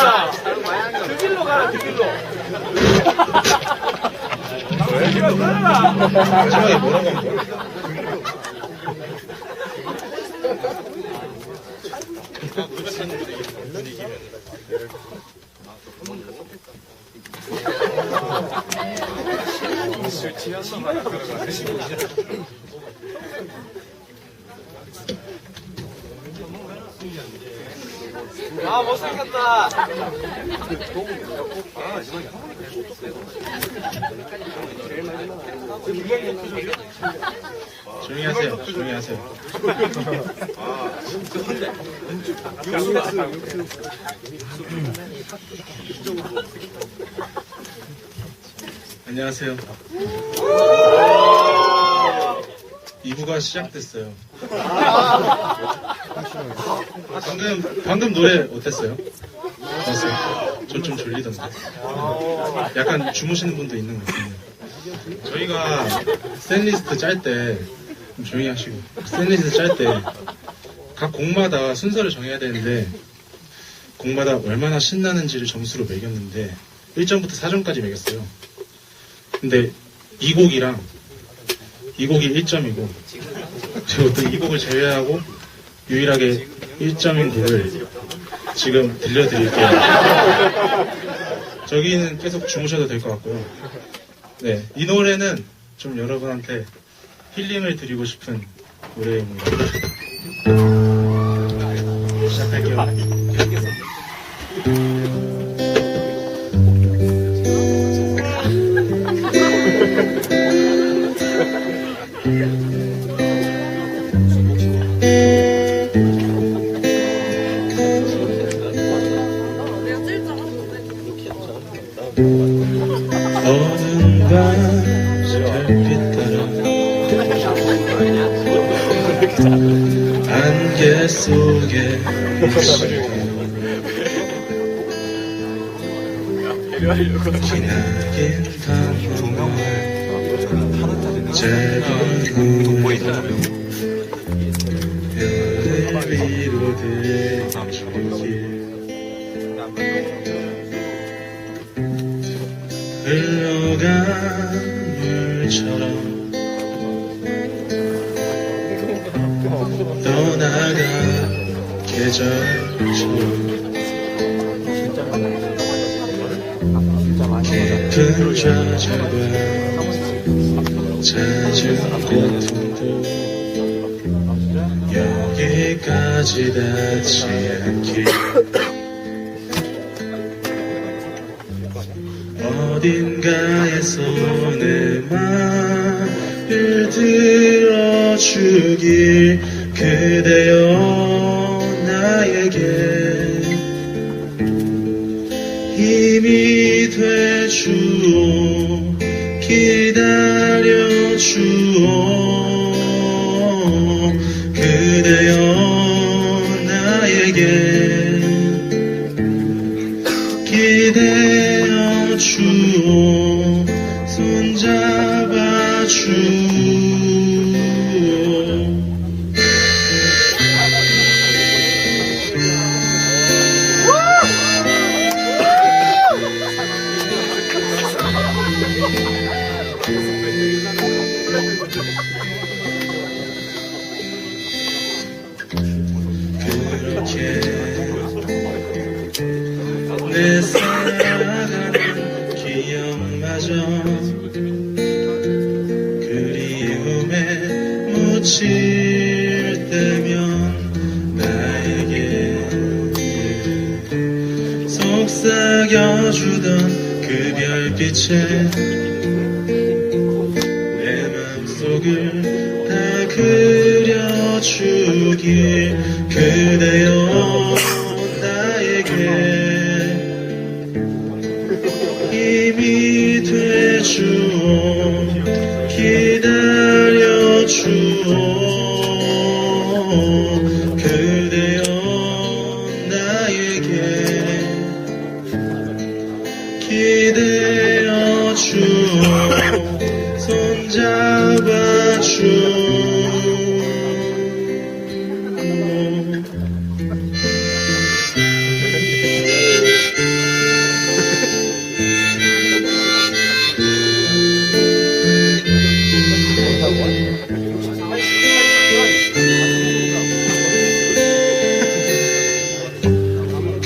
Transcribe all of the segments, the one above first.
그 길로 가라 그 길로 그 길로 가라 마지막에 뭐라고 한 거야? 아 못생겼다 조용히 하세요. 조용히 하세요. 안녕하세요. 2부가 시작됐어요. 방금, 방금 노래 어땠어요? 봤어요? 저좀 졸리던데. 약간 주무시는 분도 있는 것 같은데. 저희가 샌리스트 짤 때 좀 조용히 하시고 샌리스트 짤 때 각 곡마다 순서를 정해야 되는데 곡마다 얼마나 신나는지를 점수로 매겼는데 1점부터 4점까지 매겼어요. 근데 이 곡이랑 이 곡이 1점이고 제가 또이 곡을 제외하고 유일하게 1점인 곡을 지금 들려드릴게요. 저기는 계속 주무셔도 될 것 같고요. 네, 이 노래는 좀 여러분한테 힐링을 드리고 싶은 노래입니다. 시작할게요. 어느 밤 별빛 따라 안개 속에 기나긴 밤 짧은 별을 위로 들어 물처럼 떠나간 계절처럼 깊은 좌절과 잦은 고통도 여기까지 닿지 않길 어딘가에서 내 말을 들어주길 그대여 나에게. 힘이 되주오 기다려주오 손 속삭여주던 그 별빛에 내 맘속을 다 그려주길 그대여 나에게. 힘이 되주오 되어 주 손잡아 주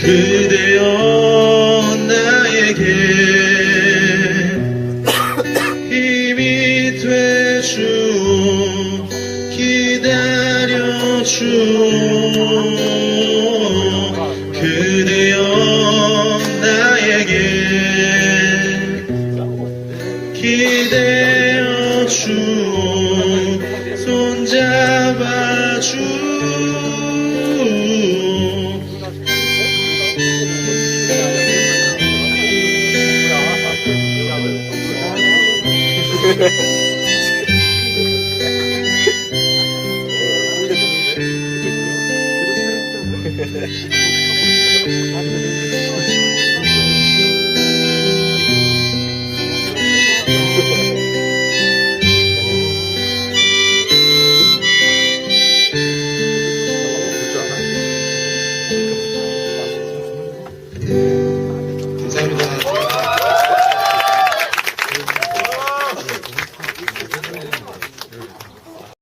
그대여 나에게 주 그대여 나에게 기대어 주 손잡아 주